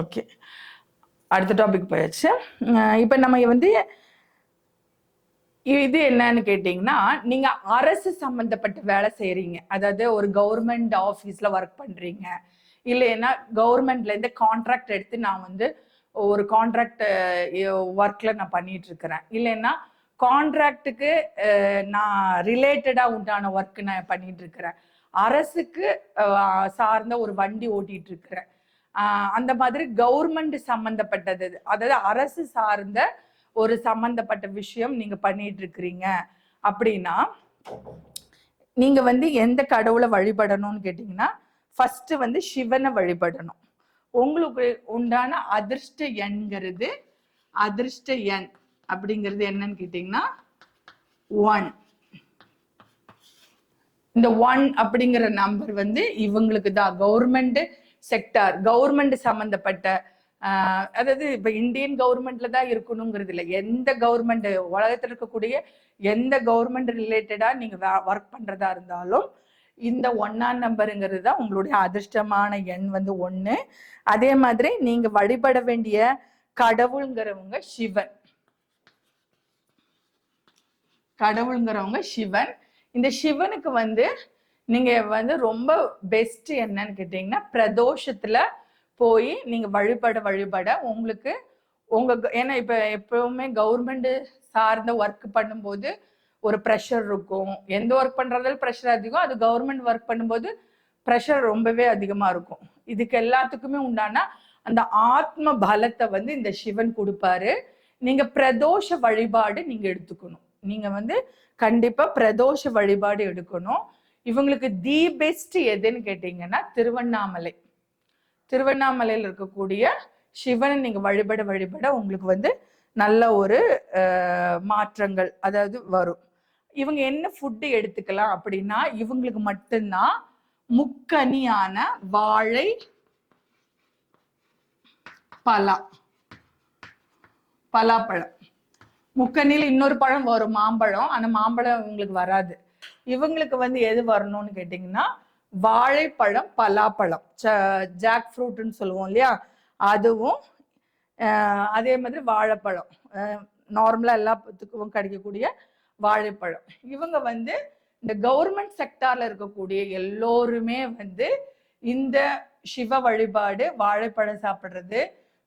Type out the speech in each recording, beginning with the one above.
Okay அடுத்த topic போயாச்சு. இப்போ நம்ம வந்து இது என்னன்னு கேட்டிங்கன்னா நீங்கள் அரசு சம்மந்தப்பட்ட வேலை செய்கிறீங்க அதாவது ஒரு கவர்மெண்ட் ஆஃபீஸில் ஒர்க் பண்ணுறீங்க இல்லைன்னா கவர்மெண்ட்லேருந்து கான்ட்ராக்ட் எடுத்து நான் வந்து ஒரு கான்ட்ராக்ட் ஒர்க்கில் நான் பண்ணிட்டு இருக்கிறேன். இல்லைன்னா கான்ட்ராக்டுக்கு நான் ரிலேட்டடாக உண்டான ஒர்க் நான் பண்ணிட்டு இருக்கிறேன். அரசுக்கு சார்ந்த ஒரு வண்டி ஓட்டிட்டு இருக்கிறேன். அந்த மாதிரி கவர்மெண்ட் சம்மந்தப்பட்டது அதாவது அரசு சார்ந்த ஒரு சம்மந்தப்பட்ட விஷயம் நீங்க பண்ணிட்டு இருக்கிறீங்க அப்படின்னா நீங்க வந்து எந்த கடவுளை வழிபடணும்னு கேட்டீங்கன்னா ஃபர்ஸ்ட் வந்து சிவனை வழிபடணும். உங்களுக்கு உண்டான அதிர்ஷ்ட எண்ங்கிறது அதிர்ஷ்ட எண் அப்படிங்கிறது என்னன்னு கேட்டீங்கன்னா ஒன் இந்த ஒன் அப்படிங்கிற நம்பர் வந்து இவங்களுக்கு தான் கவர்மெண்ட் செக்டார் கவர்மெண்ட் சம்பந்தப்பட்ட ஆஹ், அதாவது இப்போ இந்தியன் கவர்மெண்ட்ல தான் இருக்கணுங்கிறது இல்லை. எந்த கவர்மெண்ட் உலகத்துல இருக்கக்கூடிய எந்த கவர்மெண்ட் ரிலேட்டடா நீங்க ஒர்க் பண்றதா இருந்தாலும் இந்த ஒன்னாம் நம்பருங்கிறது தான் உங்களுடைய அதிர்ஷ்டமான எண் வந்து ஒன்று அதே மாதிரி நீங்க வழிபட வேண்டிய கடவுளுங்கிறவங்க சிவன். கடவுளுங்கிறவங்க சிவன். இந்த சிவனுக்கு வந்து நீங்க வந்து ரொம்ப பெஸ்ட் என்னன்னு கேட்டீங்கன்னா பிரதோஷத்துல போய் நீங்க வழிபட வழிபட உங்களுக்கு உங்க ஏன்னா இப்ப எப்பவுமே கவர்மெண்ட் சார்ந்த ஒர்க் பண்ணும்போது ஒரு ப்ரெஷர் இருக்கும். எந்த ஒர்க் பண்றதாலும் ப்ரெஷர் அதிகம். அது கவர்மெண்ட் ஒர்க் பண்ணும்போது ப்ரெஷர் ரொம்பவே அதிகமா இருக்கும். இதுக்கு எல்லாத்துக்குமே உண்டான அந்த ஆத்ம பலத்தை வந்து இந்த சிவன் கொடுப்பாரு. நீங்க பிரதோஷ வழிபாடு நீங்க எடுத்துக்கணும். நீங்க வந்து கண்டிப்பா பிரதோஷ வழிபாடு எடுக்கணும். இவங்களுக்கு தி பெஸ்ட் எதுன்னு கேட்டீங்கன்னா திருவண்ணாமலை. திருவண்ணாமலையில் இருக்கக்கூடிய சிவனை நீங்கள் வழிபட வழிபட உங்களுக்கு வந்து நல்ல ஒரு மாற்றங்கள் அதாவது வரும். இவங்க என்ன ஃபுட்டு எடுத்துக்கலாம் அப்படின்னா இவங்களுக்கு மட்டும்தான் முக்கனியான வாழை பலா பலாப்பழம். முக்கனியில் இன்னொரு பழம் வரும் மாம்பழம். அந்த மாம்பழம் இவங்களுக்கு வராது. இவங்களுக்கு வந்து எது வரணும்னு கேட்டிங்கன்னா வாழைப்பழம் பலாப்பழம். ஜாக் ஃப்ரூட்னு சொல்லுவோம் இல்லையா? அதுவும் அதே மாதிரி வாழைப்பழம். நார்மலாக எல்லாத்துக்கும் கிடைக்கக்கூடிய வாழைப்பழம். இவங்க வந்து இந்த கவர்மெண்ட் செக்டாரில் இருக்கக்கூடிய எல்லோருமே வந்து இந்த சிவ வழிபாடு வாழைப்பழம் சாப்பிட்றது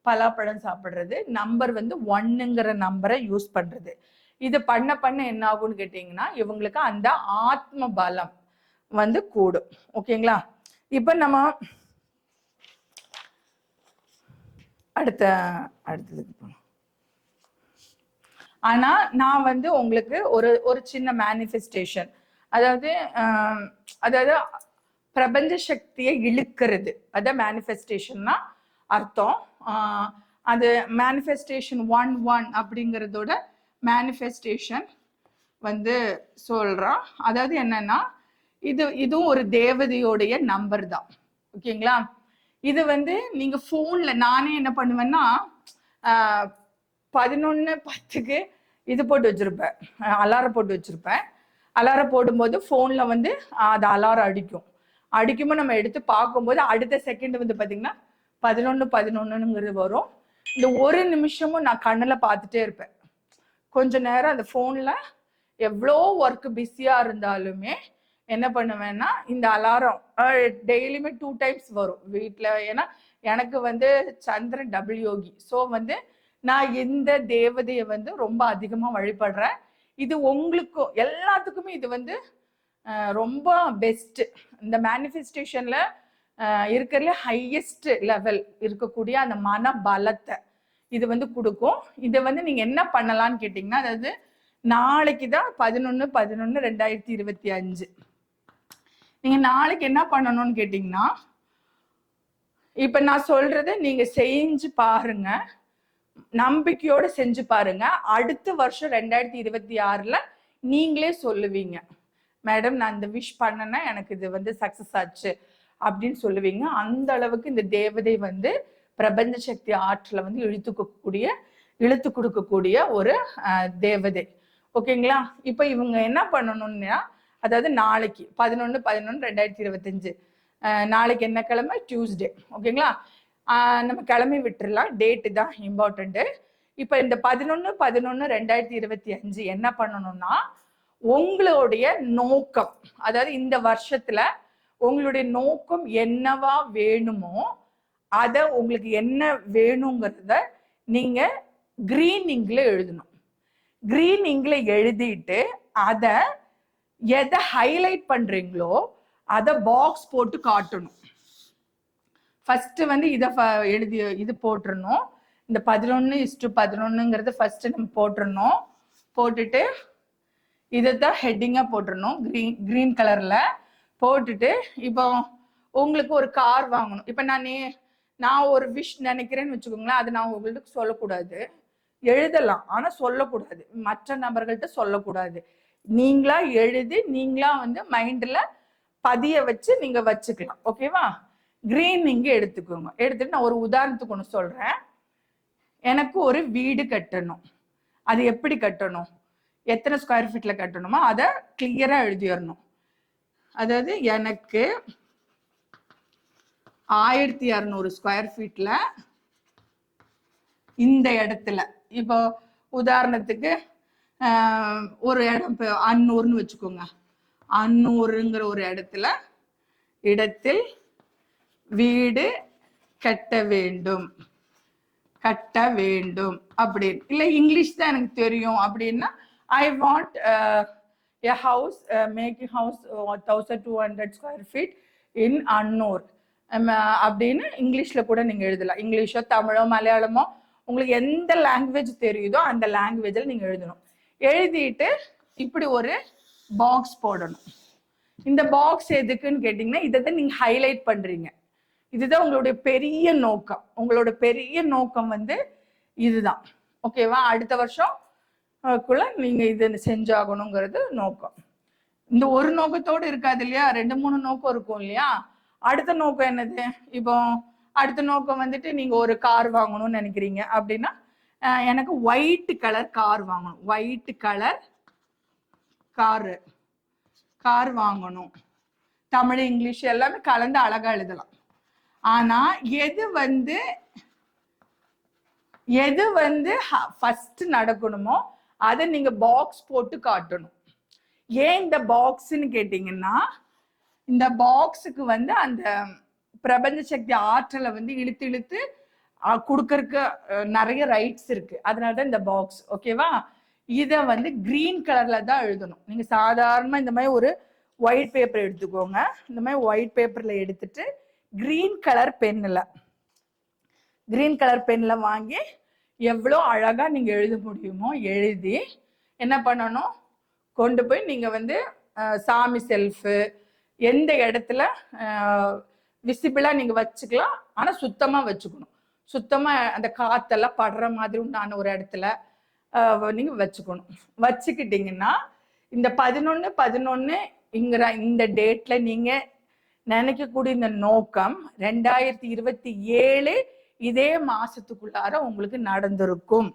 பலாப்பழம் சாப்பிட்றது நம்பர் வந்து ஒன்னுங்கிற நம்பரை யூஸ் பண்ணுறது இது பண்ண பண்ண என்ன ஆகும்னு கேட்டிங்கன்னா இவங்களுக்கு அந்த ஆத்ம பலம் வந்து கூடும். ஓகேங்களா? இப்போ நம்ம அடுத்த அடுத்ததுக்கு போகலாம் ஆனா நான் வந்து உங்களுக்கு ஒரு ஒரு சின்ன மேனிஃபெஸ்டேஷன் அதாவது அதாவது பிரபஞ்ச சக்தியை இழுக்கிறது. அதான் மேனிஃபெஸ்டேஷன்னா அர்த்தம். அது மேனிஃபெஸ்டேஷன் ஒன் ஒன் அப்படிங்கிறதோட மேனிஃபெஸ்டேஷன் வந்து சொல்கிறான் அதாவது என்னன்னா இது இதுவும் ஒரு தேவதையோடைய நம்பர் தான். ஓகேங்களா இது வந்து நீங்கள் ஃபோனில் நானே என்ன பண்ணுவேன்னா பதினொன்று பத்துக்கு இது போட்டு வச்சுருப்பேன். அலாரம் போட்டு வச்சுருப்பேன். அலாரம் போடும்போது ஃபோனில் வந்து அது அலாரம் அடிக்கும். அடிக்கும்போது நம்ம எடுத்து பார்க்கும்போது அடுத்த செகண்ட் வந்து பார்த்திங்கன்னா பதினொன்று பதினொன்றுங்கிறது வரும். இந்த ஒரு நிமிஷமும் நான் கண்ணில் பார்த்துட்டே இருப்பேன். கொஞ்ச நேரம் அந்த ஃபோனில் எவ்வளோ ஒர்க் பிஸியாக இருந்தாலுமே என்ன பண்ணுவேன்னா இந்த அலாரம் டெய்லியுமே டூ டைம்ஸ் வரும். வீட்டில் ஏன்னா எனக்கு வந்து சந்திரன் டபுள் யோகி. ஸோ வந்து நான் இந்த தேவதையை வந்து ரொம்ப அதிகமாக வழிபடுறேன். இது உங்களுக்கும் எல்லாத்துக்குமே இது வந்து ரொம்ப பெஸ்ட் இந்த மேனிஃபெஸ்டேஷனில் இருக்கிறதுல ஹையஸ்ட் லெவல் இருக்கக்கூடிய அந்த மன பலத்தை இது வந்து கொடுக்கும். இதை வந்து நீங்க என்ன பண்ணலாம்னு கேட்டிங்கன்னா அதாவது நாளைக்கு தான் பதினொன்று பதினொன்று ரெண்டாயிரத்தி இருபத்தி அஞ்சு. நீங்க நாளைக்கு என்ன பண்ணணும்னு கேட்டிங்கன்னா இப்ப நான் சொல்றதை நீங்க செஞ்சு பாருங்க. நம்பிக்கையோட செஞ்சு பாருங்க. அடுத்த வருஷம் ரெண்டாயிரத்தி இருபத்தி ஆறுல நீங்களே சொல்லுவீங்க. மேடம் நான் இந்த விஷ் பண்ணேன்னா எனக்கு இது வந்து சக்சஸ் ஆச்சு அப்படின்னு சொல்லுவீங்க. அந்த அளவுக்கு இந்த தேவதை வந்து பிரபஞ்ச சக்தி ஆற்றலை வந்து இழுத்து கொடுக்கக்கூடிய இழுத்து கொடுக்கக்கூடிய ஒரு தேவதை. ஓகேங்களா? இப்போ இவங்க என்ன பண்ணணும்னா அதாவது நாளைக்கு பதினொன்று பதினொன்று ரெண்டாயிரத்தி இருபத்தஞ்சு. நாளைக்கு என்ன கிழமை? டியூஸ்டே ஓகேங்களா? நம்ம கிளம்பி விட்டுறலாம். டேட்டு தான் இம்பார்ட்டண்ட்டு இப்போ இந்த பதினொன்று பதினொன்று ரெண்டாயிரத்தி இருபத்தி அஞ்சு என்ன பண்ணணும்னா உங்களுடைய நோக்கம் அதாவது இந்த வருஷத்துல உங்களுடைய நோக்கம் என்னவா வேணுமோ அதை உங்களுக்கு என்ன வேணுங்கிறத நீங்கள் க்ரீன் இங்கில் எழுதணும். க்ரீன் இங்கில் எழுதிட்டு அதை எதை ஹைலைட் பண்ணுறீங்களோ அதை பாக்ஸ் போட்டு காட்டணும். ஃபஸ்ட்டு வந்து இதை ஃப- எழுதி இது போட்டுறணும். இந்த பதினொன்று இஸ்டு பதினொன்றுங்கிறத ஃபஸ்ட்டு நம்ம போட்டுடணும் போட்டுட்டு இதை தான் ஹெட்டிங்காக போட்டுடணும் க்ரீன் க்ரீன் கலரில் போட்டுட்டு இப்போ உங்களுக்கு ஒரு கார் வாங்கணும். இப்போ நான் நான் ஒரு விஷ் நினைக்கிறேன்னு வச்சுக்கோங்களேன் அது நான் உங்களுக்கு சொல்லக்கூடாது. எழுதலாம் ஆனால் சொல்லக்கூடாது. மற்ற நபர்கள்ட்ட சொல்லக்கூடாது. நீங்களா எழுதி நீங்களா வந்து மைண்டில் பதிய வச்சு நீங்க வச்சுக்கலாம். ஓகேவா கிரீன் நீங்க எடுத்துக்கோங்க. எடுத்துட்டு நான் ஒரு உதாரணத்துக்கு ஒன்று சொல்றேன். எனக்கு ஒரு வீடு கட்டணும். அது எப்படி கட்டணும்? எத்தனை ஸ்கொயர் ஃபீட்ல கட்டணுமோ அதை கிளியரா எழுதிடணும். அதாவது எனக்கு ஆயிரத்தி இரநூறு ஸ்கொயர் ஃபீட்ல இந்த இடத்துல. இப்போ உதாரணத்துக்கு ஒரு இடம் இப்போ அன்னூர்னு வச்சுக்கோங்க. அன்னூருங்கிற ஒரு இடத்துல இடத்தில் வீடு கட்ட வேண்டும். கட்ட வேண்டும் அப்படின்னு. இல்லை இங்கிலீஷ் தான் எனக்கு தெரியும் அப்படின்னா I want a house making house thousand two hundred square feet in Annur அப்படின்னு இங்கிலீஷில் கூட நீங்கள் எழுதலாம். இங்கிலீஷோ தமிழோ மலையாளமோ உங்களுக்கு எந்த லாங்குவேஜ் தெரியுதோ அந்த லாங்குவேஜில் நீங்கள் எழுதணும். எழுதிட்டு இப்படி ஒரு பாக்ஸ் போடணும். இந்த பாக்ஸ் எதுக்குன்னு கேட்டிங்கன்னா இதை தான் நீங்கள் ஹைலைட் பண்ணுறீங்க இதுதான் உங்களுடைய பெரிய நோக்கம். உங்களோட பெரிய நோக்கம் வந்து இதுதான். ஓகேவா அடுத்த வருஷம் குள்ள நீங்கள் இது செஞ்சாகணுங்கிறது நோக்கம். இந்த ஒரு நோக்கத்தோடு இருக்காது இல்லையா? ரெண்டு மூணு நோக்கம் இருக்கும் இல்லையா? அடுத்த நோக்கம் என்னது? இப்போ அடுத்த நோக்கம் வந்துட்டு நீங்க ஒரு கார் வாங்கணும்னு நினைக்கிறீங்க அப்படின்னா எனக்கு ஒயிட் கலர் கார் வாங்கணும். ஒயிட் கலர் காரு கார் வாங்கணும். தமிழ் இங்கிலீஷ் எல்லாமே கலந்து அழகா எழுதலாம். ஆனா எது வந்து எது வந்து ஃபர்ஸ்ட் நடக்கணுமோ அதை நீங்க பாக்ஸ் போட்டு காட்டணும். ஏன் இந்த பாக்ஸ்ன்னு கேட்டீங்கன்னா இந்த பாக்ஸுக்கு வந்து அந்த பிரபஞ்ச சக்தி ஆற்றலை வந்து இழுத்து இழுத்து கொடுக்கறக்கு நிறைய ரைட்ஸ் இருக்கு. அதனால தான் இந்த பாக்ஸ் ஓகேவா இதை வந்து கிரீன் கலர்ல தான் எழுதணும். நீங்க சாதாரணமா இந்த மாதிரி ஒரு ஒயிட் பேப்பர் எடுத்துக்கோங்க. இந்த மாதிரி ஒயிட் பேப்பர்ல எடுத்துட்டு கிரீன் கலர் பென்னில் கிரீன் கலர் பென்னில் வாங்கி எவ்வளோ அழகாக நீங்கள் எழுத முடியுமோ எழுதி என்ன பண்ணணும்? கொண்டு போய் நீங்கள் வந்து சாமி செல்ஃபு எந்த இடத்துல விசிபிளாக நீங்கள் வச்சுக்கலாம். ஆனால் சுத்தமாக வச்சுக்கணும். சுத்தமாக அந்த காற்றெல்லாம் படுற மாதிரி உண்டான ஒரு இடத்துல நீங்கள் வச்சுக்கணும். வச்சுக்கிட்டிங்கன்னா இந்த பதினொன்று பதினொன்றுங்கிற இந்த டேட்டில் நீங்கள் நினைக்கக்கூடிய இந்த நோக்கம் ரெண்டாயிரத்தி இருபத்தி ஏழு இதே மாசத்துக்குள்ளார உங்களுக்கு நடந்திருக்கும்.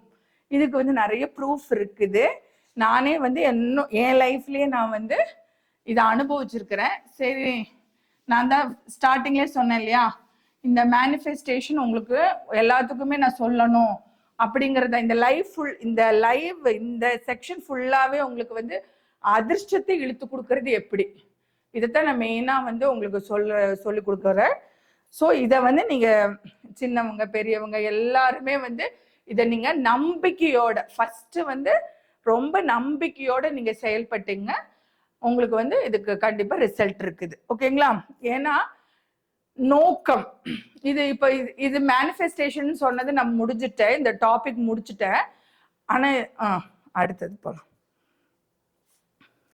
இதுக்கு வந்து நிறைய ப்ரூஃப் இருக்குது. நானே வந்து என்ன என் லைஃப்லயே நான் வந்து இதை அனுபவிச்சிருக்கிறேன். சரி நான் தான் ஸ்டார்டிங்லேயே சொன்னேன் இல்லையா? இந்த மேனிஃபெஸ்டேஷன் உங்களுக்கு எல்லாத்துக்குமே நான் சொல்லணும் அப்படிங்கிறத இந்த லைஃப் ஃபுல் இந்த லைவ் இந்த செக்ஷன் ஃபுல்லாகவே உங்களுக்கு வந்து அதிர்ஷ்டத்தை இழுத்து கொடுக்கறது எப்படி? இதைத்தான் நான் மெயினாக வந்து உங்களுக்கு சொல்ல சொல்லி கொடுக்குறேன். ஸோ இதை வந்து நீங்கள் சின்னவங்க பெரியவங்க எல்லாருமே வந்து இதை நீங்கள் நம்பிக்கையோட ஃபஸ்ட்டு வந்து ரொம்ப நம்பிக்கையோட நீங்கள் செயல்பட்டீங்க. உங்களுக்கு வந்து இதுக்கு கண்டிப்பாக ரிசல்ட் இருக்குது. ஓகேங்களா ஏன்னா நோக்கம். இது இப்போ இது இது மேனிஃபெஸ்டேஷன் சொன்னது நான் முடிஞ்சிட்டேன். இந்த டாபிக் முடிச்சுட்டேன். ஆனால் அடுத்தது போகலாம்